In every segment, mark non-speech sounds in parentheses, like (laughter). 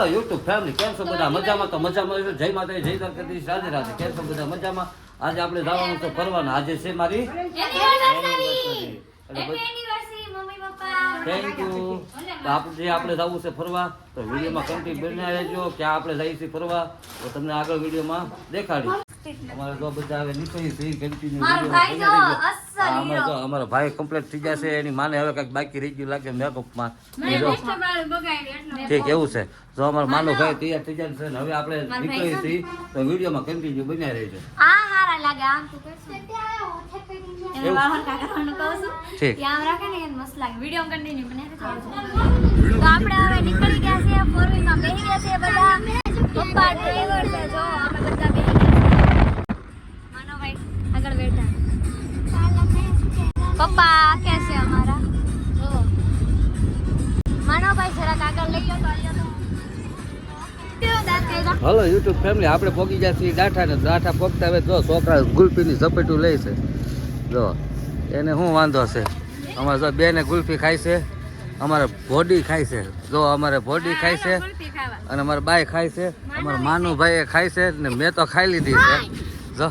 Hello YouTube family કેમ છો બધા મજામાં તો મજામાં છો જય માતા જય દ્વારકાધીશ. રાધે રાધે. કેમ છો બધા મજામાં. આજે આપણે જવાનું છે ફરવાના. આજે છે મારી થેન્ક યુ તો આપણે આપણે જવું છે ફરવા તો વિડીયોમાં કન્ટિન્યુ બનાવી રહેજો. ક્યાં આપણે જઈએ છીએ ફરવા તો તમને આગળ વિડીયોમાં દેખાડી અમારે તો બધા હવે નીકળી થઈ કન્ટિન્યુ મારો ભાઈ જો અસલ અમારે ભાઈ કમ્પ્લીટ થઈ જશે એની માને હવે કંઈક બાકી રહી ગયું લાગે મેકઅપમાં ઠીક એવું છે. જો અમારો માનો ભાઈ તૈયાર થઈ જાય છે ને હવે આપણે નીકળી છીએ તો વિડીયોમાં કન્ટિન્યુ બન્યા રહેજો. આપણે હવે નીકળી ગયા છીએ ફોર વ્હીલમાં બેસી ગયા છીએ બધા. પપ્પા પપ્પા કે છે અમારા? જો માનવભાઈ જરાક આગળ લઈ કાઢ્યા? હલો યુટ્યુબ ફેમિલી આપણે પોગી ગયા છીએ ડાઠા ને ડાઠા પોગતા હવે જો છોકરા ગુલ્ફીની ઝપેટું લે છે. જો એને શું વાંધો છે? અમારે જો બેને ગુલ્ફી ખાય છે અમારે ભોડી ખાય છે. જો અમારે ભોડી ખાય છે અને અમારે બાય ખાય છે. અમારા માનુ ભાઈ ખાય છે ને મેં તો ખાઈ લીધી છે. જો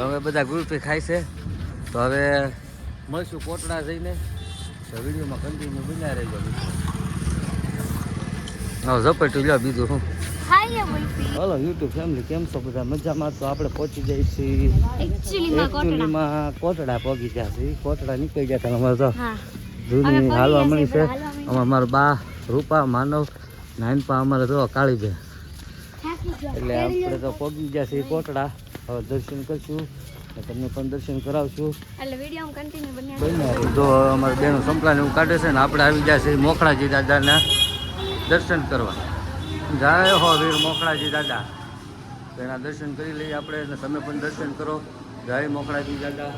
તો હવે બધા ગ્રુપે ખાય છે. તો હવે મળશું કોટડા જઈને. તો વિડીયોમાં કન્ટિન્યુ બન્યા રહેજો હવે ઝપેટું લ્યો બીજું શું હલો યુટ્યુબ ફેમિલી કેમ છો બધા? મજામાં? તો આપણે પહોંચી જઈએ છીએ. એકચ્યુઅલીમાં કોટડા. પહોંચી ગયા છીએ. કોટડા નીકળી ગયા હતા અમારે તો. જૂની હાલવા મળી છે. અમારા મારા બા રૂપા માનવ નાનપા અમારે તો કાળીબેન એટલે આપણે તો પહોંચી ગયા છીએ કોટડા. હવે દર્શન કરશું તમને પણ દર્શન કરાવશું. એટલે વીડિયો કન્ટિન્યુ બન્યા બન્યા જો અમારે બેનો સંપલાને એવું કાઢે છે ને આપણે આવી ગયા છીએ મોખણાજી દાદાના દર્શન કરવા. જાય હો વીર મોખળાજી દાદા. એના દર્શન કરી લઈએ આપણે અને તમે પણ દર્શન કરો. જય મોખળાજી દાદા.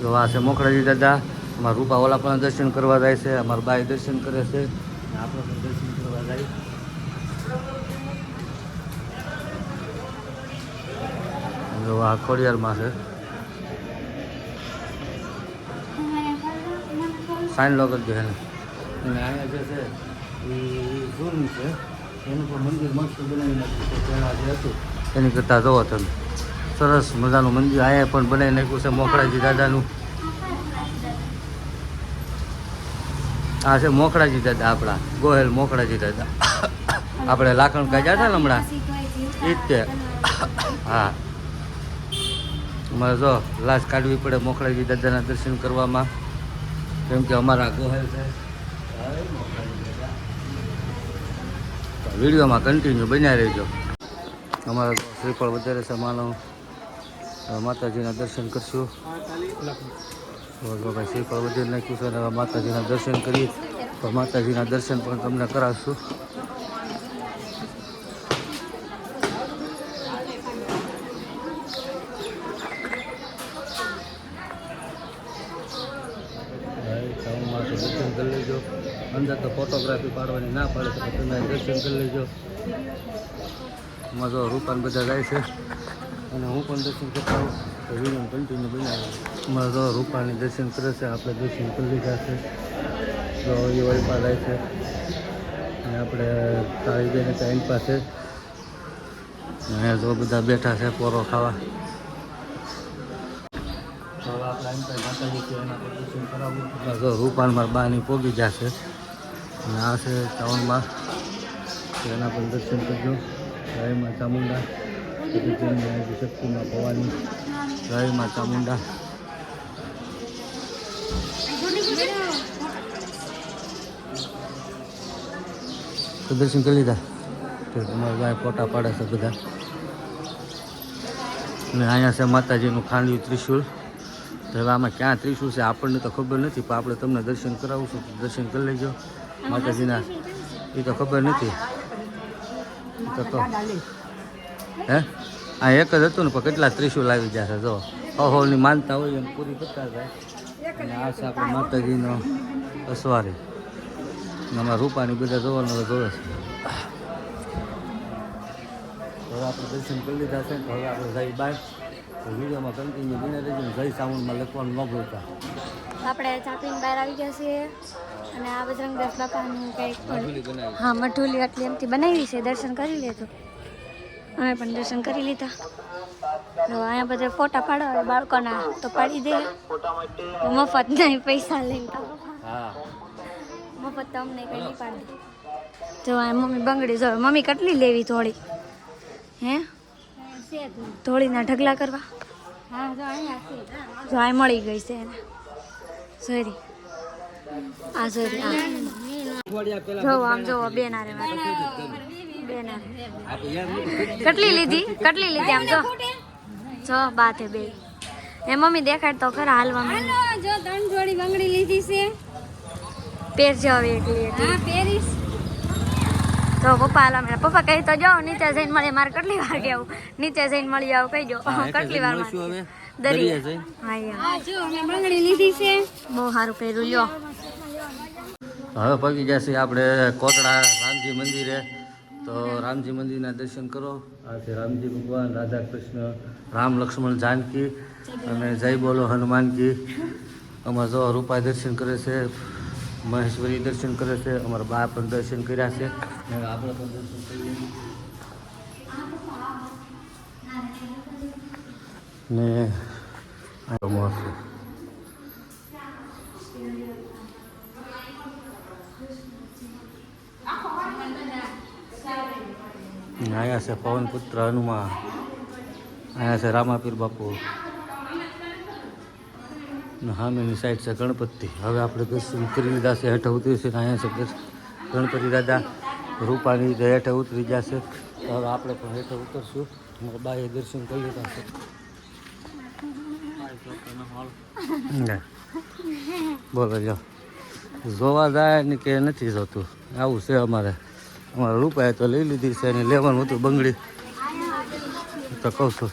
જો આ છે મોખળાજી દાદા. અમારા રૂપા ઓલા પણ દર્શન કરવા જાય છે અમારા બાઈ દર્શન કરે છે. આપણે પણ દર્શન કરવા જાય. જો આ ખોડિયારમાં છે. સાઈન લોક જ છે અને અહીંયા જે છે એ જૂનું છે. એનું પણ મંદિર મસ્ત બનાવી નાખ્યું છે. પહેલાં જે હતું એની કરતાં જોવો તમે. સરસ મજાનું મંદિર. અહીંયા પણ બનાવી નાખ્યું છે મોખડાજી દાદાનું. આ છે મોખડાજી દાદા આપણા. ગોહેલ મોખડાજી દાદા. (coughs) આપણે લાખણ કાઢ્યા હતા ને હમણાં? એ જ તે. (coughs) હા. જો, લાશ કાઢવી પડે મોખડાજી દાદાના દર્શન કરવામાં. કેમ કે અમારા ગોહેલ છે વિડીયોમાં કન્ટિન્યુ બન્યા રહેજો. અમારા શ્રીફળ વધારે છે, માનો. માતાજીના દર્શન કરશું. ભાઈ શ્રીફળ વધારે નાખ્યું છે માતાજીના દર્શન કરીએ. તો માતાજીના દર્શન પણ તમને કરાવશું. તો દર્શન કરી લેજો. અંદર તો ફોટોગ્રાફી પાડવાની ના પાડે તો તમે દર્શન કરી લેજો. એમાં જો રૂપાન બધા જાય છે. અને હું પણ દર્શન કરતા હોઉં. તો વીડિયો કન્ટિન્યુ બનાવી. એમાં જો દર્શન કરે છે, આપણે દર્શન કરી લીધા છે. જો જાય છે. અને આપણે તાળી બેને ટાઈમ પાસે. અહીંયા જો બધા બેઠા છે પોરો ખાવા. તો આપણે એમ રૂપાન બાની પોગી જશે અને આ છે ટાઉનમાં તો એના પર દર્શન કરજો. જય ચામુંડા શક્તિમાં ભવાની. જય માં ચામુંડા દર્શન કરી લીધા. તો તમારા ભાઈ ફોટા પાડે છે બધા. અને અહીંયા છે માતાજીનું ખાંડ્યું ત્રિશુલ તો હવે આમાં ક્યાં ત્રીસું છે આપણને તો ખબર નથી પણ આપણે તમને દર્શન કરાવશું દર્શન કરી લેજો. માતાજીના એ તો ખબર નથી. તો તો હે આ એક જ હતું ને પણ કેટલા ત્રિશુલ આવી જશે જો. અહોલની માનતા હોય એમ પૂરી કરતા જાય અને આ છે આપણે માતાજીનો અસવારી. અમારા રૂપાની બધા જોવાનું જોવે છે. હવે આપણે દર્શન કરી લીધા છે હવે આપણે જઈ બાય તો વિડીયોમાં કન્ટિન્યુ બની રહેજો જય સાઉન્ડમાં લખવાનું ન ભૂલતા. આપણે ચાપીને બહાર આવી ગયા છીએ અને આ બજરંગદાસ બાપાનું કંઈક હા મઠુલી આટલી એમથી બનાવી છે દર્શન કરી લેજો અમે પણ દર્શન કરી લીધા. તો અહીંયા બધા ફોટા પાડો બાળકોના તો પાડી દે. મફત નહીં પૈસા લઈને મફત તો અમને કંઈ નહીં પાડી. જો આ મમ્મી બંગડી જો મમ્મી કેટલી લેવી થોડી હે? થોડીના ઢગલા કરવા? જો આ મળી ગઈ છે એને. સોરી આ સોરી જો આમ જો બેન આરે કેટલી લીધી? કેટલી લીધી આમ જો? જો હે બે. એ મમ્મી દેખાડ તો ખરા હાલવામાં. જો ત્રણ જોડી બંગડી લીધી છે. પહેરજો હવે એકલી એકલી હા પેરિસ તો પપ્પા આલા મેળા પપ્પા કહી તો જાઓ નીચે જઈને મળે મારે કેટલી વાર કેવું? નીચે જઈને મળી આવું કહી જો કેટલી વાર દરિયા. હા યાર. જો અમે બંગડી લીધી છે. બહુ સારું કર્યું લ્યો. હવે પગી જશે આપણે કોટડા રામજી મંદિરે. તો રામજી મંદિરના દર્શન કરો. આ છે રામજી ભગવાન રાધા કૃષ્ણ રામ લક્ષ્મણ જાનકી અને જય બોલો હનુમાનજી. અમારા જો રૂપા દર્શન કરે છે. મહેશ્વરી દર્શન કરે છે, અમારા બા પણ દર્શન કર્યા છે. આપણે પણ દર્શન કરીએ. ને અહીંયા છે. પવનપુત્ર હનુમાન. અહીંયા છે રામાપીર બાપુ. સામેની સાઈડ છે ગણપતિ. હવે આપણે દર્શન કરી લીધા છે હેઠે ઉતરી છે અહીંયા છે ગણપતિ દાદા, રૂપાની જે હેઠે ઉતરી જશે. તો હવે આપણે પણ હેઠે ઉતરશું. બાએ દર્શન કરી લીધા છે. બોલો જો જોવા જાય ને કે નથી જોતું. આવું છે અમારે. અમારે રૂપાએ તો લઈ લીધી છે અને લેવાનું હતું બંગડી. તો કહું છું,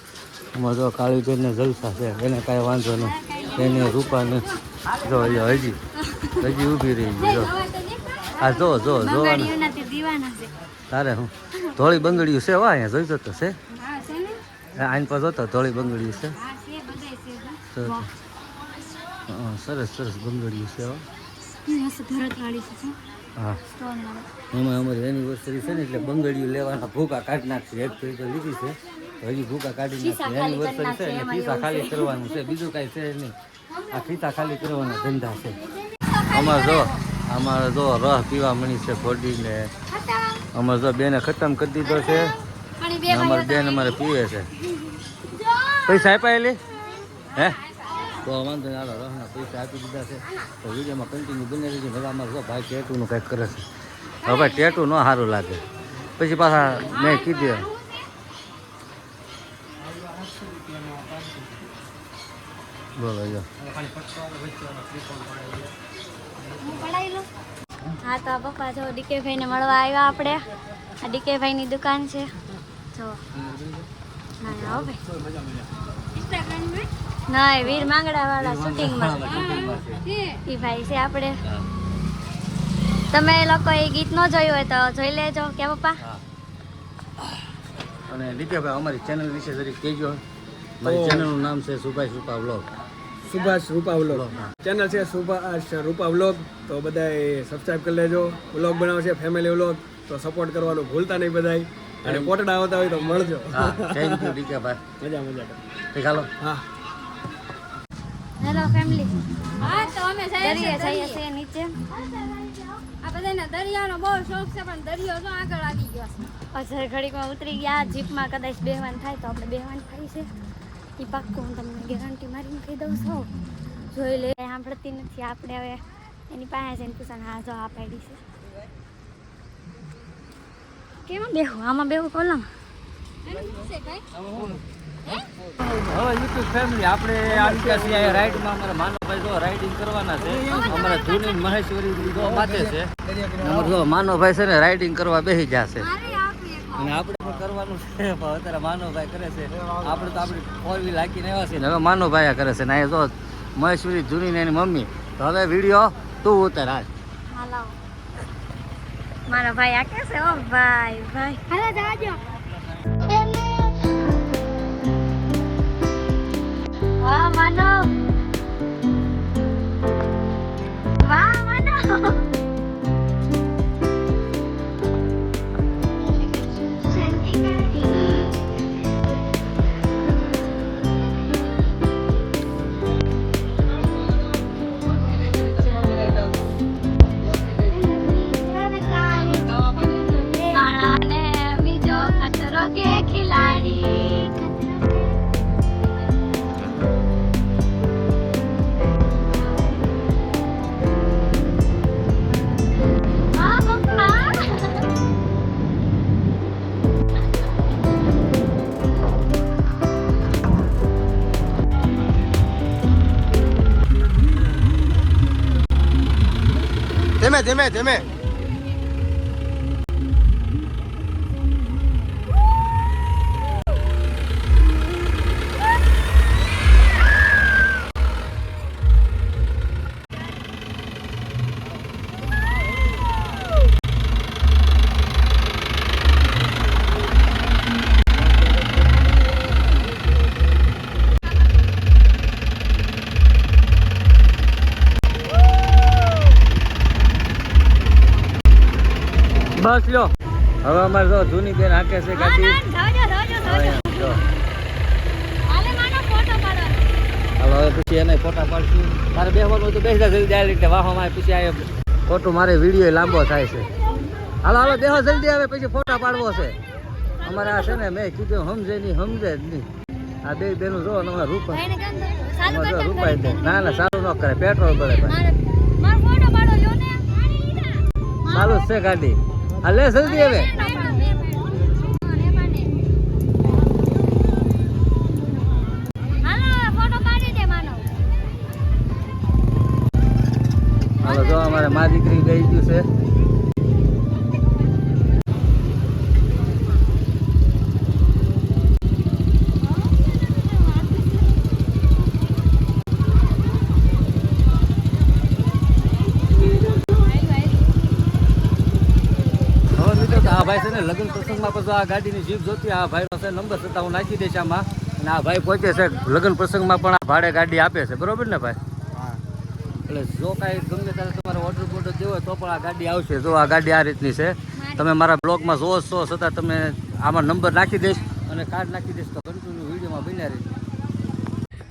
અમારે જો કાળીબેનને જલસા છે, એને કાંઈ વાંધો નહીં એને રૂપાને જો અહીંયા હજી હજી ઊભી રહી ગઈ જો. આ જો જો જોવાનું તારે હું ધોળી બંગડીયું છે વા અહીંયા જોઈ જતો છે? આઈન પર જોતો ધોળી બંગડીયું છે? સરસ સરસ બંગડીયું છે હો. એમાં અમારી એનિવર્સરી છે ને એટલે બંગડીયું લેવાના ભૂકા કાઢ નાખશે એક તો લીધી છે. હજી ભૂકા કાઢી નાખી. ખાલી છે ને એવું ખાલી કરવાનું છે. બીજું કાંઈ છે નહીં. આ ખિસ્સા ખાલી કરવાના ધંધા છે. અમારે જો અમારે જો રસ પીવા મળી છે ખોડીને. અમારે જો બેને ખતમ કરી દીધો છે. અમારે બેન અમારે પીવે છે. પૈસા આપ્યા એલી? હે? તો વાંધો નહીં આલો રસના પૈસા આપી દીધા છે. તો વિડીયોમાં કન્ટિન્યુ બની રહેજો. હવે અમારે જો ભાઈ ટેટુનું કંઈક કરે છે. હવે ભાઈ ટેટુ ન સારું લાગે. પછી પાછા મેં કીધું બોલો જો હા તો આ પપ્પા જો ડીકે ભાઈને મળવા આવ્યા આપણે. આ ડીકે ભાઈની દુકાન છે. જો. ના ના ભાઈ ના વીર માંગડા વાળા શૂટિંગમાં એ ભાઈ છે આપણે. તમે લોકો એ ગીત ન જોયું હોય તો જોઈ લેજો. કે પપ્પા? અને અમારી ચેનલ વિશે જરીક કહેજો. મારી ચેનલનું નામ છે સુભાઈ Supa vlog Subhash Rupa vlog channel છે સુભાષ રૂપા વ્લોગ તો બધાય સબસ્ક્રાઈબ કરી લેજો. વ્લોગ બનાવે છે ફેમિલી વ્લોગ તો સપોર્ટ કરવાનું ભૂલતા નહીં બધાય. અને કોટડા આવતા હોય તો મળજો. થેન્ક યુ દીપેભાઈ મજા મજા ઠીક હાલો હા. હેલો ફેમિલી હા તો અમે જઈએ છીએ નીચે. આ બધાને દરિયાનો બહુ શોખ છે પણ દરિયો જો આગળ આવી ગયો છે. ઘડીકમાં ઉતરી ગયા જીપમાં કદાચ બેહવાન થાય તો આપણે બેહવાન થાય છે. એ પાક્કું હું તમને ગેરંટી મારીને કહી દઉં છું. જોઈ લે સાંભળતી નથી આપણે હવે. એની પાસે જઈને પૂછાને હા જો આ પાડી છે કેમાં બેહું? આમાં બેહું કોલમ? હવે ભાઈ છે. અમારા જૂની મહેશ્વરી જો માથે છે. અમારે જો માનવભાઈ છે ને રાઇડિંગ કરવા બેસી જશે. અને આપણે કરવાનું છે. અત્યારે માનવભાઈ કરે છે. આપણે તો આપણી ફોર વ્હીલ હાકીને આવ્યા છીએ. હવે માનવભાઈ આ કરે છે. ને જો મહેશ્વરી જૂની ને એની મમ્મી. તો હવે વીડિયો તું ઉતાર હાલ. મારા ભાઈ આ કે છે? ઓ ભાઈ ભાઈ. હાલો જાજો. 真买真买真买 બસ લ્યો. હવે અમારે જો જૂની બેન હાકે છે ગાડી. હાલે હવે પછી એને ફોટા પાડશું. તારે બેસવાનું તો બેસી જા જલ્દી ડાયરેક્ટ વાહોમાં પછી આ ફોટો મારે વીડિયો લાંબો થાય છે. હાલો હાલો બેહો જલ્દી આવે પછી ફોટા પાડવો છે. અમારે આ છે ને મેં કીધું સમજે નહીં સમજે જ નહીં. આ બે બેનું જો અમારે રૂપા. રૂપાય રૂપાઈ દે. ના ના સારું ન કરે પેટ્રોલ ભરે ભાઈ. ચાલુ છે ગાડી. હા લે જલ્દી હવે ફોટો પાડી દે માનો. હાલો જો અમારે મા દીકરી ગઈ ગયું છે હવે મિત્રો તો આ ભાઈ છે ને લગ્ન પ્રસંગમાં પણ આ ગાડીની જીપ જોતી આ ભાઈ છે નંબર છતાં હું નાખી દઈશ આમાં. અને આ ભાઈ પહોંચે છે લગ્ન પ્રસંગમાં પણ આ ભાડે ગાડી આપે છે. બરોબર ને ભાઈ? એટલે જો કાંઈ ગમે ત્યારે તમારે ઓર્ડર બોર્ડર દેવો તો પણ આ ગાડી આવશે. જો આ ગાડી આ રીતની છે. તમે મારા બ્લોગમાં જોવો છો છતાં તમે આમાં નંબર નાખી દઈશ અને કાર્ડ નાખી દઈશ તો કન્ટિન્યુ વિડીયોમાં બન્યા રહેજો.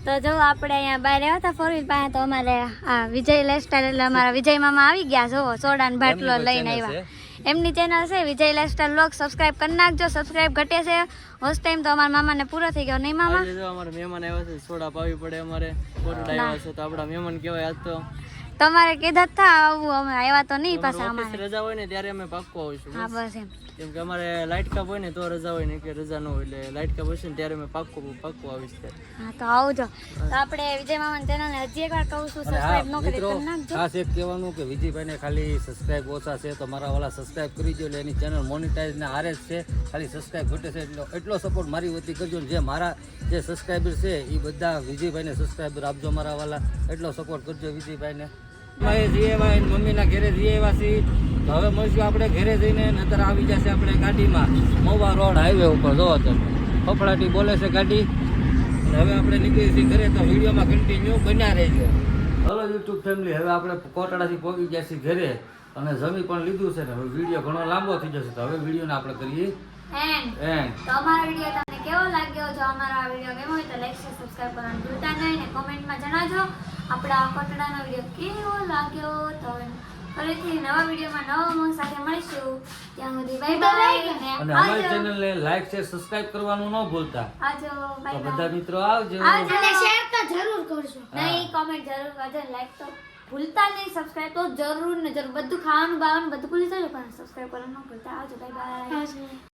તો જો આપણે અહીંયા બહાર આવ્યા હતા ફોરવીલ પાસે તો અમારે આ વિજય લાઇફસ્ટાઈલ એટલે અમારા વિજય મામા આવી ગયા. જો સોડાન બાટલો લઈને આવ્યા. એમની ચેનલ છે, વિજય લાઇફસ્ટાઈલ બ્લોગ સબસ્ક્રાઇબ કરી નાખજો. સબસ્ક્રાઇબ ઘટે છે. હોસ્ટ ટાઈમ તો અમારા મામાને પૂરો થઈ ગયો, નહીં મામા? અમારે મહેમાન આવ્યા છે, સોડા પાવી પડે અમારે. કોટડા આવ્યા તો આપણા મહેમાન કહેવાય આજ તો. તમારે કીધા હતા આવું અમે આવ્યા તો નહીં પાછા અમારે. રજા હોય ને ત્યારે અમે પાક્કો આવીશું હા બસ. એમ. કેમ કે અમારે લાઇટ કાપ હોય ને તો રજા હોય ને કે રજા ન હોય એટલે લાઇટ કાપ હશે ને ત્યારે અમે પાક્કો પાક્કો આવીશ હા તો આવજો. તો આપણે વિજય મામાની ચેનલને હજી એકવાર કહું છું સબસ્ક્રાઇબ ન કરી તો નાખજો. ખાસ એક કહેવાનું કે વિજયભાઈને ખાલી સબસ્ક્રાઇબ ઓછા છે તો મારા વાળા સબસ્ક્રાઇબ કરી દો એટલે એની ચેનલ મોનિટાઇઝ ને આરે છે. ખાલી સબસ્ક્રાઇબ ઘટે છે એટલો એટલો સપોર્ટ મારી વતી કરજો ને જે મારા જે સબસ્ક્રાઇબર છે એ બધા વિજયભાઈને સબસ્ક્રાઇબર આપજો મારા વાલા. એટલો સપોર્ટ કરજો વિજયભાઈને. ભાઈ જઈએ ભાઈ મમ્મીના ઘરે જઈએ એવા છીએ. તો હવે મળશું આપણે ઘરે જઈને નતર આવી જશે આપણે ગાડીમાં. મોવા રોડ હાઈવે ઉપર જોવો તમે. ફફડાટી બોલે છે ગાડી. અને હવે આપણે નીકળી છીએ ઘરે તો વિડીયોમાં કન્ટિન્યુ બન્યા રહેજો. હલો યુટ્યુબ ફેમિલી હવે આપણે કોટડાથી પહોંચી ગયા છીએ ઘરે. અને જમી પણ લીધું છે ને હવે વીડિયો ઘણો લાંબો થઈ જશે. તો હવે વિડીયોને આપણે કરીએ. એન્ડ એન્ડ તો અમારો વીડિયો તમને કેવો લાગ્યો? જો અમારો આ વીડિયો ગમ્યો હોય તો લાઈક શેર સબસ્ક્રાઇબ કરવાનું ભૂલતા નહીં. ને કોમેન્ટમાં જણાવજો. આપણા કોટડાનો વીડિયો કેવો લાગ્યો તો ફરીથી નવા વિડીયોમાં નવા મોં સાથે મળીશું. ત્યાં સુધી બાય બાય અને અમારી ચેનલને લાઈક શેર સબસ્ક્રાઇબ કરવાનું ન ભૂલતા. આજો બાય બાય બધા મિત્રો આવજો. અને શેર તો જરૂર કરજો. નહીં કોમેન્ટ જરૂર કરજો લાઈક તો ભૂલતા નહીં સબસ્ક્રાઇબ તો જરૂર ને જરૂર. બધું ખાવાનું બાવાનું બધું ભૂલી જજો પણ સબસ્ક્રાઇબ કરવાનું ન ભૂલતા. આવજો બાય બાય